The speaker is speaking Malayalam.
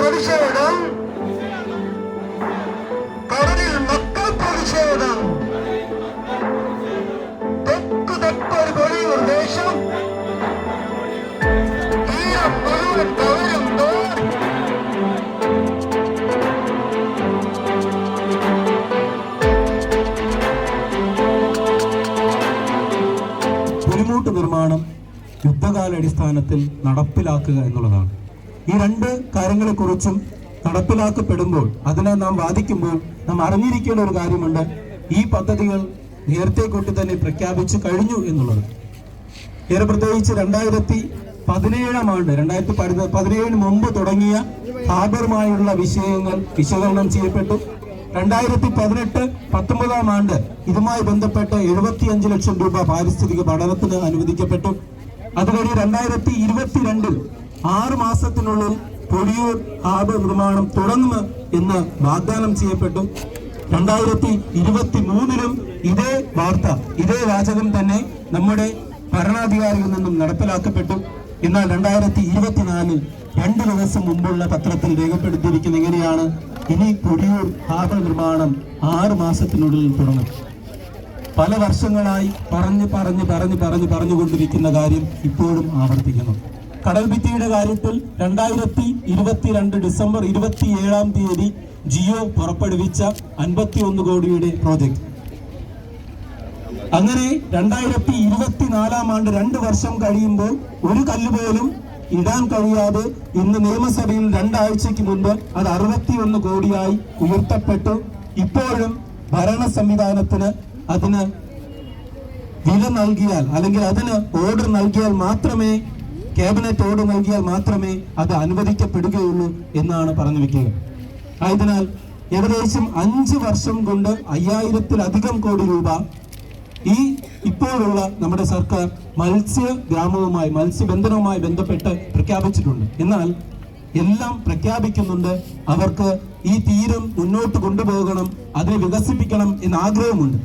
പ്രതിഷേധം കടലിൽ മക്കൾ പ്രതിഷേധം തെക്ക് തെക്കൊരു കൊഴിയൂർ ദേശം. തീരം മുഴുവൻ കവരും തോർ പുലിമൂട്ട് നിർമ്മാണം യുദ്ധകാല നടപ്പിലാക്കുക എന്നുള്ളതാണ്. ഈ രണ്ട് കാര്യങ്ങളെക്കുറിച്ചും നടപ്പിലാക്കപ്പെടുമ്പോൾ അതിനെ നാം വാദിക്കുമ്പോൾ നാം അറിഞ്ഞിരിക്കേണ്ട ഒരു കാര്യമുണ്ട്. ഈ പദ്ധതികൾ നേരത്തെ കൊണ്ട് തന്നെ പ്രഖ്യാപിച്ചു കഴിഞ്ഞു എന്നുള്ളത്. ഏറെ പ്രത്യേകിച്ച് രണ്ടായിരത്തി പതിനേഴാം ആണ്ട് രണ്ടായിരത്തി പതി- പതിനേഴിന് മുമ്പ് തുടങ്ങിയ ഹാബറുമായുള്ള വിഷയങ്ങൾ വിശകലനം ചെയ്യപ്പെട്ടു. രണ്ടായിരത്തി പതിനെട്ട് പത്തൊമ്പതാം ആണ്ട് ഇതുമായി ബന്ധപ്പെട്ട് എഴുപത്തിയഞ്ച് ലക്ഷം രൂപ പാരിസ്ഥിതിക പഠനത്തിന് അനുവദിക്കപ്പെട്ടു. അതുവഴി രണ്ടായിരത്തി ഇരുപത്തിരണ്ടിൽ ആറ് മാസത്തിനുള്ളിൽ പൊടിയൂർ ഹാർബർ നിർമ്മാണം തുടങ്ങും എന്ന് വാഗ്ദാനം ചെയ്യപ്പെട്ടു. രണ്ടായിരത്തി ഇരുപത്തി മൂന്നിലും ഇതേ വാർത്ത ഇതേ വാചകം തന്നെ നമ്മുടെ ഭരണാധികാരിയിൽ നിന്നും നടപ്പിലാക്കപ്പെട്ടു. എന്നാൽ രണ്ടായിരത്തി ഇരുപത്തിനാലിൽ രണ്ടു ദിവസം മുമ്പുള്ള പത്രത്തിൽ രേഖപ്പെടുത്തിയിരിക്കുന്ന എങ്ങനെയാണ് ഇനി പൊടിയൂർ ഹാർബർ നിർമ്മാണം ആറു മാസത്തിനുള്ളിൽ തുടങ്ങും. പല വർഷങ്ങളായി പറഞ്ഞ് പറഞ്ഞ് പറഞ്ഞ് പറഞ്ഞ് പറഞ്ഞുകൊണ്ടിരിക്കുന്ന കാര്യം ഇപ്പോഴും ആവർത്തിക്കുന്നു. കടൽഭിത്തിയുടെ കാര്യത്തിൽ രണ്ടായിരത്തി ഇരുപത്തിരണ്ട് ഡിസംബർ ഇരുപത്തിയേഴാം തീയതി ജിയോ പുറപ്പെടുവിച്ച അൻപത്തി ഒന്ന് കോടിയുടെ പ്രോജക്റ്റ് അങ്ങനെ രണ്ടായിരത്തി ഇരുപത്തിനാലാം ആണ്ട് രണ്ട് വർഷം കഴിയുമ്പോൾ ഒരു കല്ല് പോലും ഇടാൻ കഴിയാതെ ഇന്ന് നിയമസഭയിൽ രണ്ടാഴ്ചയ്ക്ക് മുൻപ് അത് അറുപത്തിയൊന്ന് കോടിയായി ഉയർത്തപ്പെട്ടു. ഇപ്പോഴും ഭരണ സംവിധാനത്തിന് അതിന് വില നൽകിയാൽ അല്ലെങ്കിൽ അതിന് ഓർഡർ നൽകിയാൽ മാത്രമേ ക്യാബിനറ്റ് ഓർഡർ നൽകിയാൽ മാത്രമേ അത് അനുവദിക്കപ്പെടുകയുള്ളൂ എന്നാണ് പറഞ്ഞു വെക്കുക. ആയതിനാൽ ഏകദേശം അഞ്ച് വർഷം കൊണ്ട് അയ്യായിരത്തിലധികം കോടി രൂപ ഈ ഇപ്പോഴുള്ള നമ്മുടെ സർക്കാർ മത്സ്യ ഗ്രാമവുമായി മത്സ്യബന്ധനവുമായി ബന്ധപ്പെട്ട് പ്രഖ്യാപിച്ചിട്ടുണ്ട്. എന്നാൽ എല്ലാം പ്രഖ്യാപിക്കുന്നുണ്ട്. അവർക്ക് ഈ തീരം മുന്നോട്ട് കൊണ്ടുപോകണം അതിനെ വികസിപ്പിക്കണം എന്ന ആഗ്രഹമുണ്ട്.